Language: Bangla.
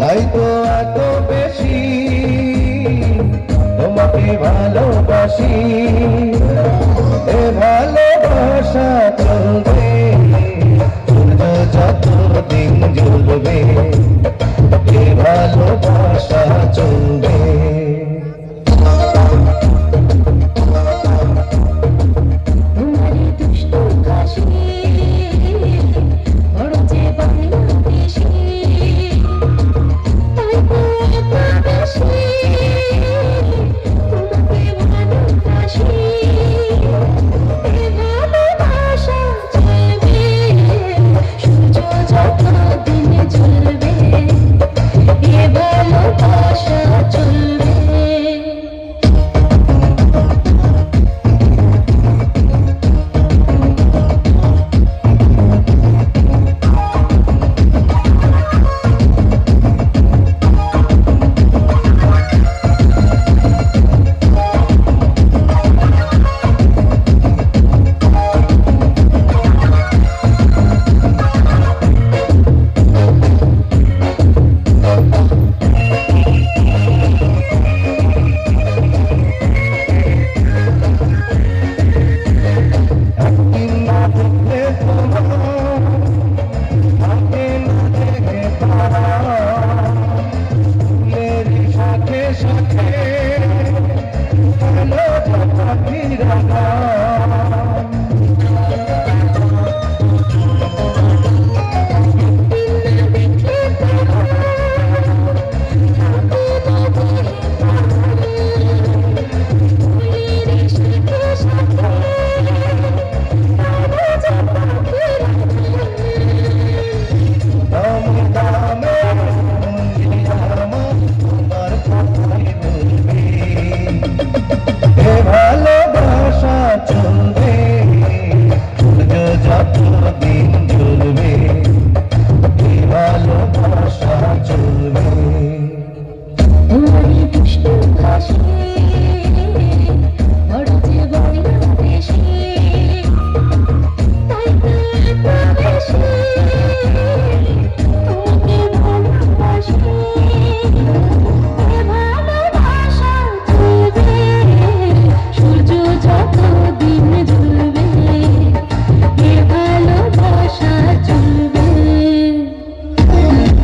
তাই তো এত বেশি তোমাকে ভালোবাসি। সাথে।